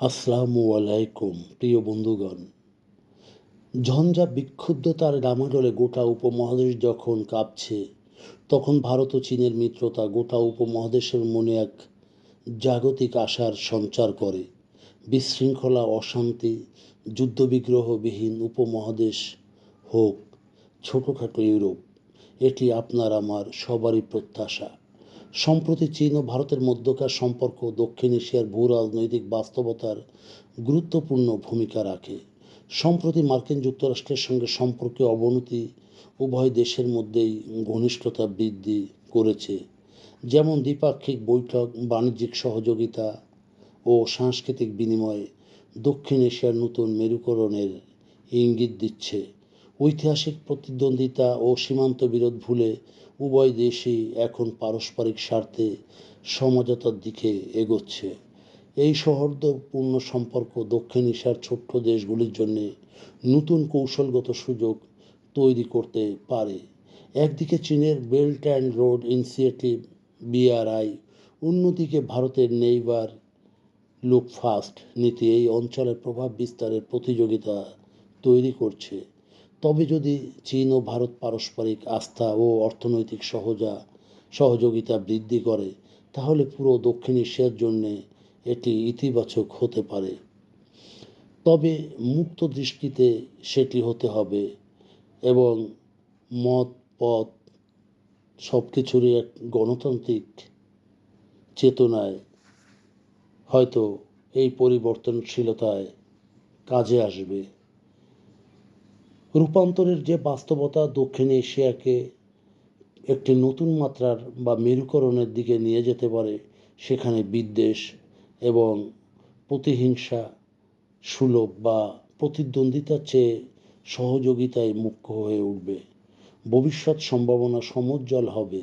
আসসালামু আলাইকুম, প্রিয় বন্ধুগণ। ঝঞ্ঝা বিক্ষুব্ধতার ডামাডোলে গোটা উপমহাদেশ যখন কাঁপছে, তখন ভারত ও চীনের মিত্রতা গোটা উপমহাদেশের মনে এক জাগতিক আশার সঞ্চার করে। বিশৃঙ্খলা, অশান্তি, যুদ্ধবিগ্রহবিহীন উপমহাদেশ হোক, ছোটোখাটো ইউরোপ, এটি আপনার, আমার সবারই প্রত্যাশা। সম্প্রতি চীন ও ভারতের মধ্যকার সম্পর্ক দক্ষিণ এশিয়ার ভূ রাজনৈতিক বাস্তবতার গুরুত্বপূর্ণ ভূমিকা রাখে। সম্প্রতি মার্কিন যুক্তরাষ্ট্রের সঙ্গে সম্পর্কে অবনতি উভয় দেশের মধ্যেই ঘনিষ্ঠতা বৃদ্ধি করেছে, যেমন দ্বিপাক্ষিক বৈঠক, বাণিজ্যিক সহযোগিতা ও সাংস্কৃতিক বিনিময় দক্ষিণ এশিয়ার নতুন মেরুকরণের ইঙ্গিত দিচ্ছে। ঐতিহাসিক প্রতিদ্বন্দ্বিতা ও সীমান্ত বিরোধ ভুলে উভয় দেশই এখন পারস্পরিক স্বার্থে সমঝোতার দিকে এগোচ্ছে। এই সৌহার্দ্যপূর্ণ সম্পর্ক দক্ষিণ এশিয়ার ছোট্ট দেশগুলির জন্যে নতুন কৌশলগত সুযোগ তৈরি করতে পারে। একদিকে চীনের belt and road initiative, BRI, অন্যদিকে ভারতের নেইবার লুক ফাস্ট নীতি এই অঞ্চলের প্রভাব বিস্তারের প্রতিযোগিতা তৈরি করছে। তবে যদি চীন ও ভারত পারস্পরিক আস্থা ও অর্থনৈতিক সহজা, সহযোগিতা বৃদ্ধি করে, তাহলে পুরো দক্ষিণ এশিয়ার জন্যে এটি ইতিবাচক হতে পারে। তবে মুক্ত দৃষ্টিতে সেটি হতে হবে এবং মত, পথ সব কিছুরই এক গণতান্ত্রিক চেতনায় হয়তো এই পরিবর্তনশীলতায় কাজে আসবে। রূপান্তরের যে বাস্তবতা দক্ষিণ এশিয়াকে একটি নতুন মাত্রার বা মেরুকরণের দিকে নিয়ে যেতে পারে, সেখানে বিদ্বেষ এবং প্রতিহিংসা সুলভ বা প্রতিদ্বন্দ্বিতার চেয়ে সহযোগিতায় মুখ্য হয়ে উঠবে। ভবিষ্যৎ সম্ভাবনা সমুজ্জ্বল হবে।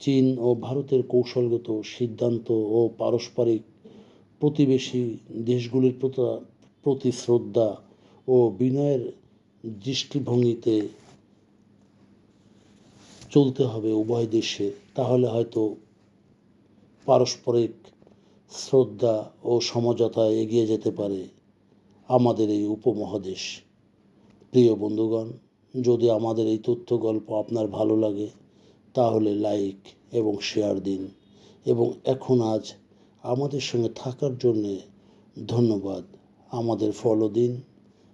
চীন ও ভারতের কৌশলগত সিদ্ধান্ত ও পারস্পরিক প্রতিবেশী দেশগুলির প্রতি শ্রদ্ধা ও বিনয়ের দৃষ্টিভঙ্গিতে চলতে হবে উভয় দেশে, তাহলে হয়তো পারস্পরিক শ্রদ্ধা ও সমঝোতায় এগিয়ে যেতে পারে আমাদের এই উপমহাদেশ। প্রিয় বন্ধুগণ, যদি আমাদের এই তথ্য গল্প আপনার ভালো লাগে, তাহলে লাইক এবং শেয়ার দিন। এবং এখন আজ আমাদের সঙ্গে থাকার জন্যে ধন্যবাদ। আমাদের ফলো দিন।